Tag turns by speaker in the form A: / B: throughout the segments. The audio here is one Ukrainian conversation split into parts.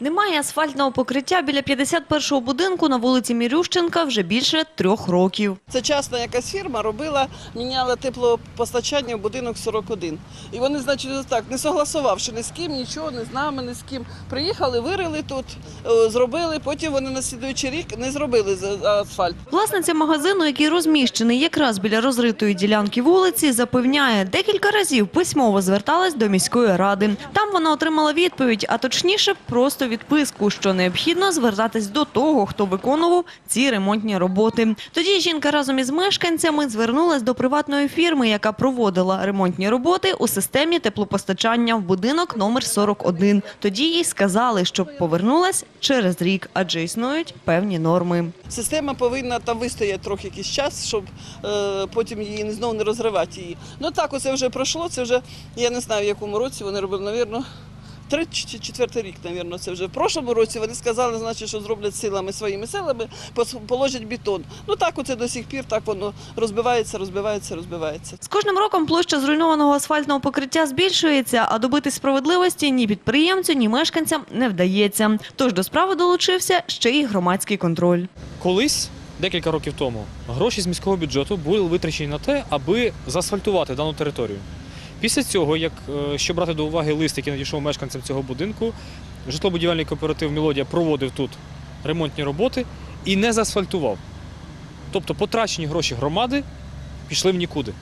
A: Немає асфальтного покриття біля 51-го будинку на вулиці Мірющенка вже більше трьох років.
B: Це частна якась фірма робила, міняла теплопостачання в будинок 41. І вони, значить, так, не согласувавши ні з ким, нічого, не з нами, ні з ким. Приїхали, вирили тут, е, зробили, потім вони на слідуючий рік не зробили асфальт.
A: Власниця магазину, який розміщений якраз біля розритої ділянки вулиці, запевняє, декілька разів письмово зверталась до міської ради. Там вона отримала відповідь, а точніше просто відписку, що необхідно звертатись до того, хто виконував ці ремонтні роботи. Тоді жінка разом із мешканцями звернулась до приватної фірми, яка проводила ремонтні роботи у системі теплопостачання в будинок номер 41. Тоді їй сказали, щоб повернулась через рік, адже існують певні норми.
B: Система повинна там вистояти трохи якийсь час, щоб е, потім її знову не розривати її. Ну так, оце вже пройшло, це вже, я не знаю, в якому році вони робили, навірно, Три чи четвертий рік, навірно, це вже в прошлому році. Вони сказали, значить, що зроблять силами своїми силами, положать бетон. Ну так, оце до сих пір так воно розбивається, розбивається, розбивається.
A: З кожним роком площа зруйнованого асфальтного покриття збільшується, а добити справедливості ні підприємцю, ні мешканцям не вдається. Тож до справи долучився ще й громадський контроль.
C: Колись, декілька років тому, гроші з міського бюджету були витрачені на те, аби заасфальтувати дану територію. Після цього, як е, що брати до уваги лист, який надійшов мешканцям цього будинку, житлобудівельний кооператив Мелодія проводив тут ремонтні роботи і не заасфальтував. Тобто потрачені гроші громади пішли в нікуди.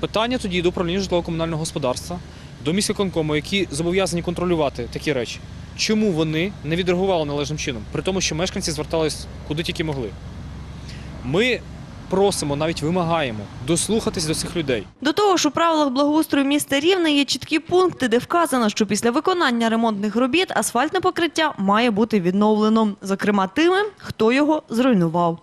C: Питання тоді до управління житлово-комунального господарства, до міськвиконкому, які зобов'язані контролювати такі речі. Чому вони не відреагували належним чином, при тому, що мешканці звертались куди тільки могли. Ми просимо, навіть вимагаємо дослухатись до цих людей.
A: До того ж, у правилах благоустрою міста Рівне є чіткі пункти, де вказано, що після виконання ремонтних робіт асфальтне покриття має бути відновлено, зокрема тими, хто його зруйнував.